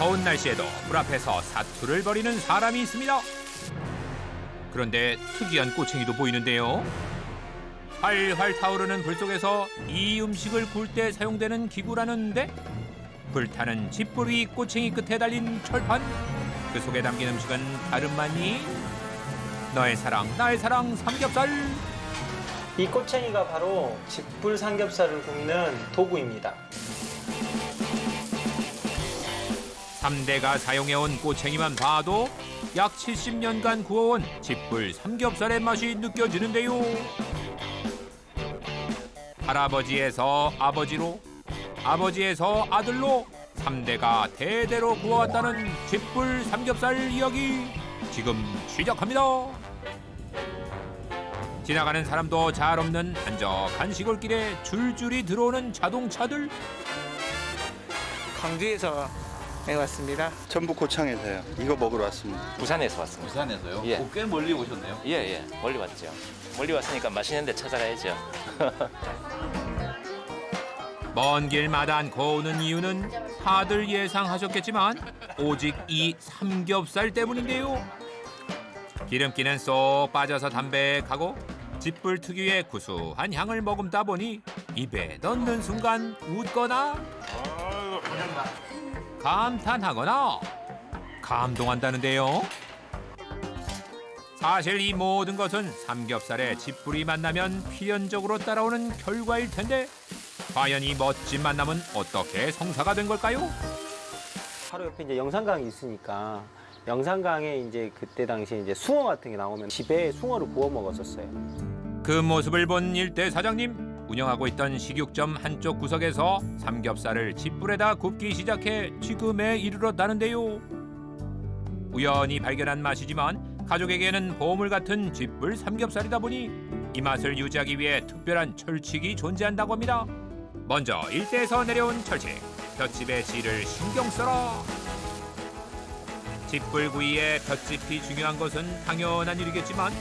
더운 날씨에도 불 앞에서 사투를 벌이는 사람이 있습니다. 그런데 특이한 꼬챙이도 보이는데요. 활활 타오르는 불 속에서 이 음식을 구울 때 사용되는 기구라는데 불타는 집불 위 꼬챙이 끝에 달린 철판 그 속에 담긴 음식은 다름만이 너의 사랑 나의 사랑 삼겹살 이 꼬챙이가 바로 집불 삼겹살을 굽는 도구입니다. 삼대가 사용해온 꼬챙이만 봐도 약 70년간 구워온 집불 삼겹살의 맛이 느껴지는데요. 할아버지에서 아버지로, 아버지에서 아들로 삼대가 대대로 구워왔다는 집불 삼겹살 이야기 지금 시작합니다. 지나가는 사람도 잘 없는 한적한 시골길에 줄줄이 들어오는 자동차들 광주에서 해왔습니다. 전북 고창에서요. 이거 먹으러 왔습니다. 부산에서 왔습니다. 부산에서요? 예. 어, 꽤 멀리 오셨네요. 예, 예. 멀리 왔죠. 멀리 왔으니까 맛있는 데 찾아가야죠. 먼 길마다 않고 오는 이유는 다들 예상하셨겠지만 오직 이 삼겹살 때문인데요. 기름기는 쏙 빠져서 담백하고 집불 특유의 구수한 향을 머금다 보니 입에 넣는 순간 웃거나 감탄하거나 감동한다는데요. 사실 이 모든 것은 삼겹살에 집불이 만나면 필연적으로 따라오는 결과일 텐데 과연 이 멋진 만남은 어떻게 성사가 된 걸까요? 바로 옆에 이제 영산강이 있으니까 영산강에 이제 그때 당시에 이제 숭어 같은 게 나오면 집에 숭어를 구워 먹었었어요. 그 모습을 본 일대 사장님 운영하고 있던 식육점 한쪽 구석에서 삼겹살을 집불에다 굽기 시작해 지금에 이르렀다는데요. 우연히 발견한 맛이지만 가족에게는 보물 같은 집불 삼겹살이다 보니 이 맛을 유지하기 위해 특별한 철칙이 존재한다고 합니다. 먼저 일대에서 내려온 철칙 볏짚의 질을 신경 써라. 집불구이의 볏짚이 중요한 것은 당연한 일이겠지만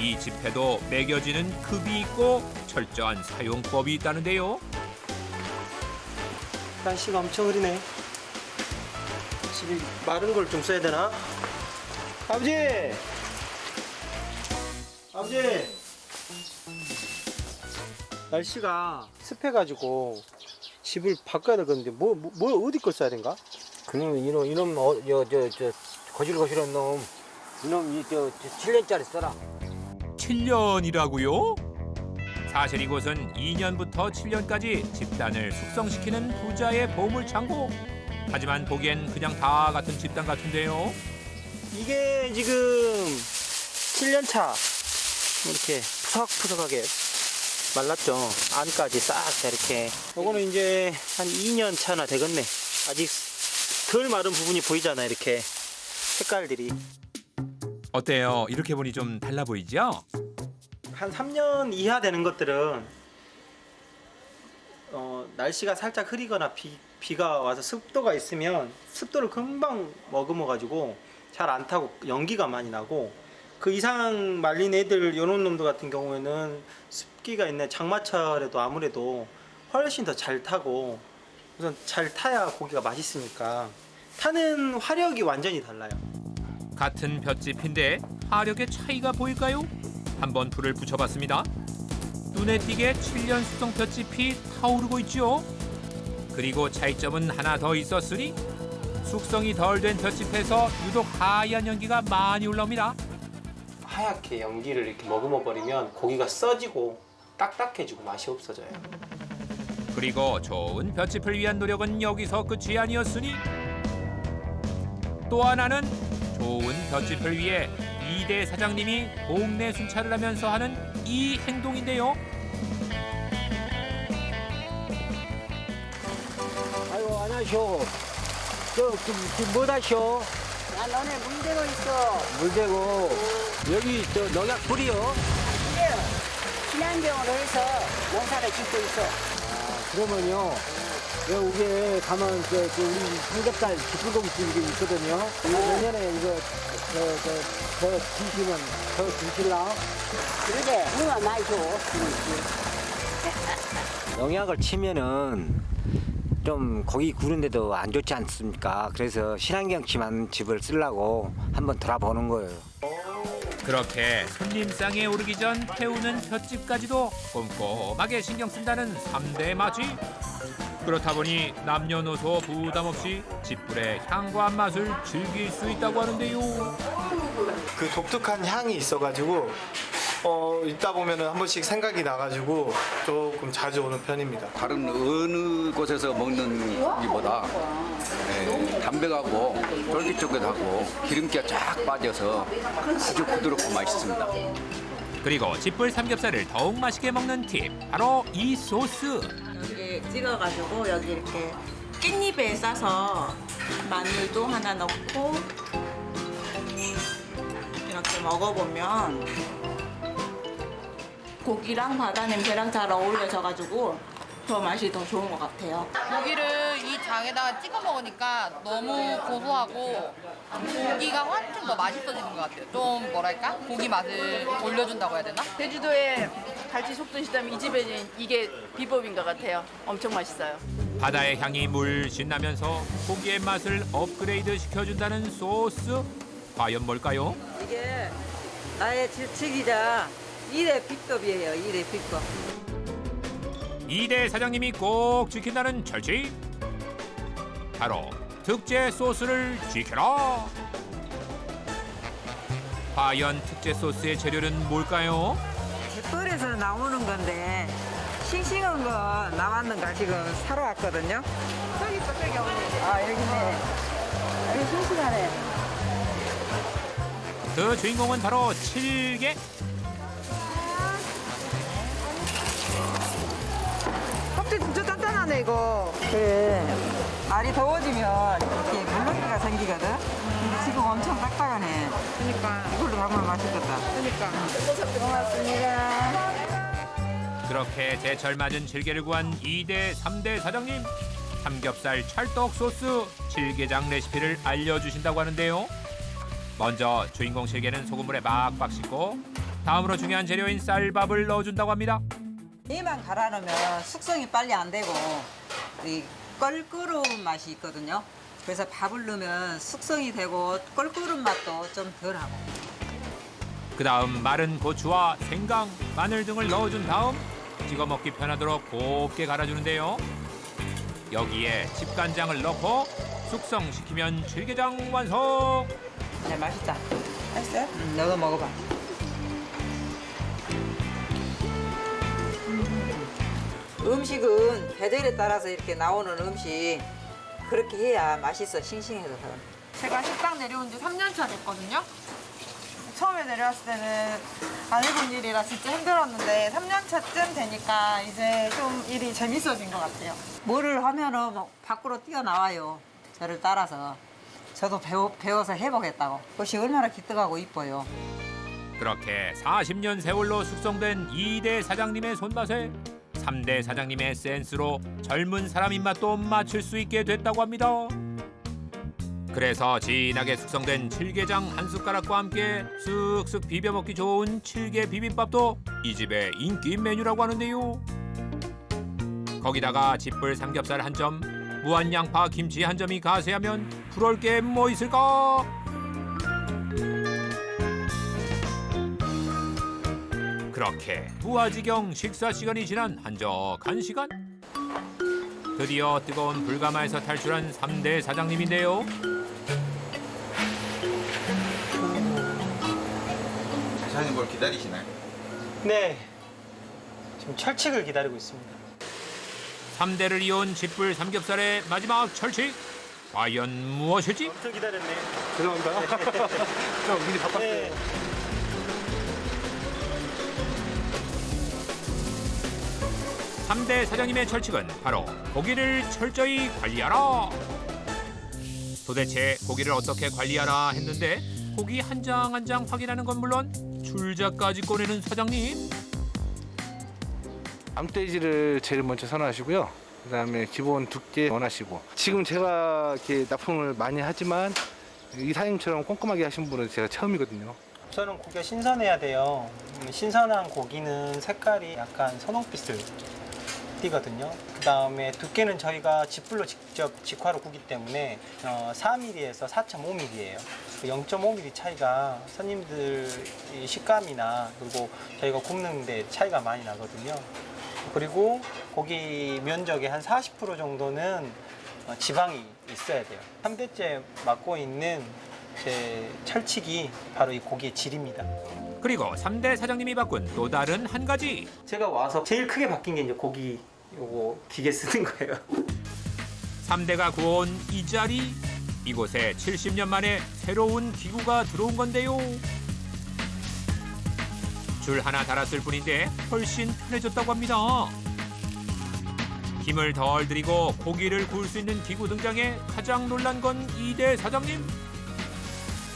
이 집회도 매겨지는 급이 있고 철저한 사용법이 있다는데요. 날씨가 엄청 흐리네. 집이 마른 걸 좀 써야 되나? 아버지! 아버지! 날씨가 습해가지고 집을 바꿔야 되겠는데 뭐, 뭐, 뭐 어디 걸 써야 된가? 그놈 이놈 이놈 어, 저, 저, 저 거실거실한 놈 이놈 이저 7년짜리 써라 7년이라고요? 사실 이곳은 2년부터 7년까지 집단을 숙성시키는 부자의 보물 창고. 하지만 보기엔 그냥 다 같은 집단 같은데요. 이게 지금 7년 차 이렇게 푸석푸석하게 말랐죠 안까지 싹 다 이렇게 요거는 이제 한 2년 차나 되겠네 아직 덜 마른 부분이 보이잖아 이렇게 색깔들이 어때요? 이렇게 보니 좀 달라 보이죠? 한 3년 이하 되는 것들은 어, 날씨가 살짝 흐리거나 비, 비가 와서 습도가 있으면 습도를 금방 머금어 가지고 잘 안 타고 연기가 많이 나고 그 이상 말린 애들 요런 놈들 같은 경우에는 습기가 있는 장마철에도 아무래도 훨씬 더 잘 타고 우선 잘 타야 고기가 맛있으니까 타는 화력이 완전히 달라요. 같은 볏짚인데 화력의 차이가 보일까요? 한번 불을 붙여봤습니다. 눈에 띄게 7년 숙성 볏짚이 타오르고 있죠. 그리고 차이점은 하나 더 있었으니 숙성이 덜 된 볏짚에서 유독 하얀 연기가 많이 올라옵니다. 하얗게 연기를 이렇게 머금어 버리면 고기가 써지고 딱딱해지고 맛이 없어져요. 그리고 좋은 볏짚을 위한 노력은 여기서 끝이 아니었으니 또 하나는 좋은 볏짚을 위해 이대 사장님이 동네 순찰을 하면서 하는 이 행동인데요. 아이고 안녕하쇼 저 지금 뭐 하쇼 야, 너네 물 대고 있어. 물 대고 여기 저 농약 뿌리요 근데 친환경으로 해서 농사를 짓고 있어. 그러면요 여기 가면 저, 저 우리 삼겹살 기술고기 집이 있거든요 내년에 이거 저저저 드시면 저 드실라 그러게, 누가 많이 줘. 농약을 치면은 좀 고기 구는데도 안 좋지 않습니까? 그래서 친환경 침한 집을 쓰려고 한번 돌아보는 거예요. 그렇게 손님상에 오르기 전 태우는 횟집까지도 꼼꼼하게 신경 쓴다는 삼대 맛이 그렇다 보니 남녀노소 부담 없이 집불의 향과 맛을 즐길 수 있다고 하는데요. 그 독특한 향이 있어가지고 어 있다 보면은 한 번씩 생각이 나가지고 조금 자주 오는 편입니다. 다른 어느 곳에서 먹는 이보다 예, 담백하고 쫄깃쫄깃하고 기름기가 쫙 빠져서 아주 부드럽고 맛있습니다. 그리고 집불 삼겹살을 더욱 맛있게 먹는 팁 바로 이 소스. 찍어가지고 여기 이렇게 깻잎에 싸서 마늘도 하나 넣고 이렇게 먹어보면 고기랑 바다 냄새랑 잘 어울려져가지고 더 맛이 더 좋은 것 같아요. 고기를 이 장에다가 찍어 먹으니까 너무 고소하고 고기가 훨씬 더 맛있어지는 것 같아요. 좀 뭐랄까 고기 맛을 올려준다고 해야 되나? 제주도에 갈치 속도 시다면 이 집에 이게 비법인 것 같아요. 엄청 맛있어요. 바다의 향이 물씬 나면서 고기의 맛을 업그레이드 시켜준다는 소스. 과연 뭘까요? 이게 나의 질책이자 일의 비법이에요. 일의 비법. 이대 사장님이 꼭 지킨다는 철칙. 바로 특제 소스를 지켜라. 과연 특제 소스의 재료는 뭘까요? 갯벌에서 나오는 건데 싱싱한 거 나왔는가 지금 사러 왔거든요. 저기 저기 어머니. 아 여기네. 여기 싱싱하네. 그 주인공은 바로 칠개. 이거. 그래. 날이 더워지면 이렇게 물렁기가 생기거든. 근데 지금 엄청 딱딱하네. 그러니까 이걸로 담으면 맛있겠다. 그러니까. 고맙습니다. 그렇게 제철 맞은 질개를 구한 이대삼대 사장님. 삼겹살 찰떡 소스 질게장 레시피를 알려주신다고 하는데요. 먼저 주인공 질게는 소금물에 막박 씻고 다음으로 중요한 재료인 쌀밥을 넣어준다고 합니다. 이만 갈아 놓으면 숙성이 빨리 안 되고 이 껄끄러운 맛이 있거든요. 그래서 밥을 넣으면 숙성이 되고 껄끄러운 맛도 좀 덜하고. 그 다음 마른 고추와 생강, 마늘 등을 넣어준 다음 찍어 먹기 편하도록 곱게 갈아주는데요. 여기에 집간장을 넣고 숙성시키면 질게장 완성. 네, 맛있다. 맛있어요? 응, 너도 먹어봐. 음식은 계절에 따라서 이렇게 나오는 음식 그렇게 해야 맛있어 싱싱해서. 제가 식당 내려온 지 3년 차 됐거든요. 처음에 내려왔을 때는 안 해본 일이라 진짜 힘들었는데 3년 차쯤 되니까 이제 좀 일이 재밌어진 것 같아요. 뭐를 하면은 막 밖으로 뛰어나와요. 저를 따라서. 저도 배워, 배워서 해보겠다고. 그것이 얼마나 기특하고 이뻐요. 그렇게 40년 세월로 숙성된 이대 사장님의 손맛에 삼대 사장님의 센스로 젊은 사람 입맛도 맞출 수 있게 됐다고 합니다. 그래서 진하게 숙성된 칠게장 한 숟가락과 함께 쓱쓱 비벼 먹기 좋은 칠게 비빔밥도 이 집의 인기 메뉴라고 하는데요. 거기다가 집불 삼겹살 한 점, 무한 양파 김치 한 점이 가세하면 부러울 게 뭐 있을까? 그렇게 무아지경 식사 시간이 지난 한적한 시간. 드디어 뜨거운 불가마에서 탈출한 삼대 사장님인데요. 사장님 뭘 기다리시나요? 네. 지금 철칙을 기다리고 있습니다. 삼대를 이은 집불 삼겹살의 마지막 철칙. 과연 무엇일지? 엄청 기다렸네요. 죄송합니다. 저 미리 바빴어요. 네. 삼대 사장님의 철칙은 바로 고기를 철저히 관리하라. 도대체 고기를 어떻게 관리하라 했는데 고기 한 장 한 장 확인하는 건 물론 줄자까지 꺼내는 사장님. 암돼지를 제일 먼저 선호하시고요. 그다음에 기본 두께 원하시고 지금 제가 이렇게 납품을 많이 하지만 이 사장님처럼 꼼꼼하게 하신 분은 제가 처음이거든요. 저는 고기가 신선해야 돼요. 음, 신선한 고기는 색깔이 약간 선홍빛을 뛰거든요. 그 다음에 두께는 저희가 집불로 직접 직화로 구기 때문에 어, 4mm에서 4.5mm예요. 그 0.5mm 차이가 손님들 이 식감이나 그리고 저희가 굽는데 차이가 많이 나거든요. 그리고 고기 면적의 한 40% 정도는 어, 지방이 있어야 돼요. 3대째 맡고 있는 제 철칙이 바로 이 고기의 질입니다. 그리고 삼대 사장님이 바꾼 또 다른 한 가지 제가 와서 제일 크게 바뀐 게 이제 고기 요거 기계 쓰는 거예요. 삼대가 구워온 이 자리 이곳에 70년 만에 새로운 기구가 들어온 건데요. 줄 하나 달았을 뿐인데 훨씬 편해졌다고 합니다. 힘을 덜 들이고 고기를 구울 수 있는 기구 등장에 가장 놀란 건 이대 사장님.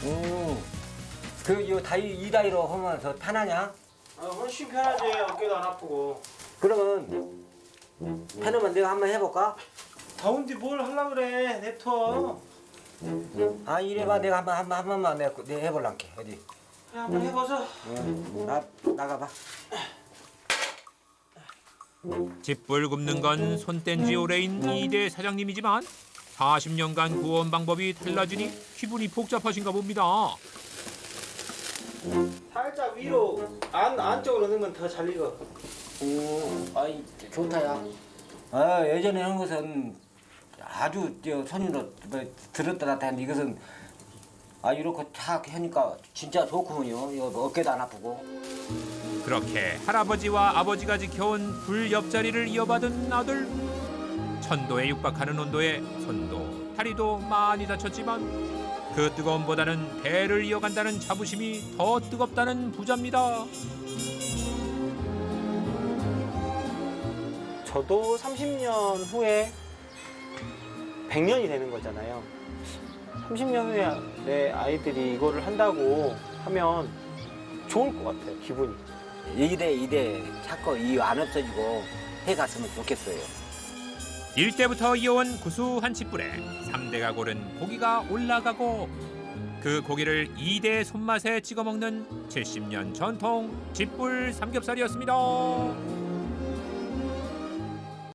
오, 그요 다이 이 다이로 하면 더 편하냐? 아, 훨씬 편하지. 어깨도 안 아프고. 그러면 편하면 내가 한번 해볼까? 더운데 뭘 하려 그래. 냅둬. 아 이래봐 내가 한번 한번 한 번만 내가, 내가 해볼란게 어디? 야, 한번 해보자. 응. 나 나가봐. 집불 굽는 건 손뗀지 오래인 이대 사장님이지만 40년간 구원 방법이 달라지니 기분이 복잡하신가 봅니다. 살짝 위로 안 안쪽으로 넣으면 더 잘 익어. 오, 아이 좋다야. 아 예전에 한 것은 아주 저 손으로 뭐 들었다 놨다 이것은 아 이렇게 탁 하니까 진짜 좋구먼요. 이거 뭐 어깨도 안 아프고. 그렇게 할아버지와 아버지가 지켜온 불 옆자리를 이어받은 아들. 천도에 육박하는 온도에 손도 다리도 많이 다쳤지만 그 뜨거움보다는 배를 이어간다는 자부심이 더 뜨겁다는 부자입니다. 저도 30년 후에 100년이 되는 거잖아요. 30년 후에 내 아이들이 이거를 한다고 하면 좋을 것 같아요. 기분이. 이대 이대 자꾸 이안 없어지고 해 갔으면 좋겠어요. 일대부터 이어온 구수한 집불에 삼대가 고른 고기가 올라가고 그 고기를 이대 손맛에 찍어 먹는 70년 전통 집불 삼겹살이었습니다.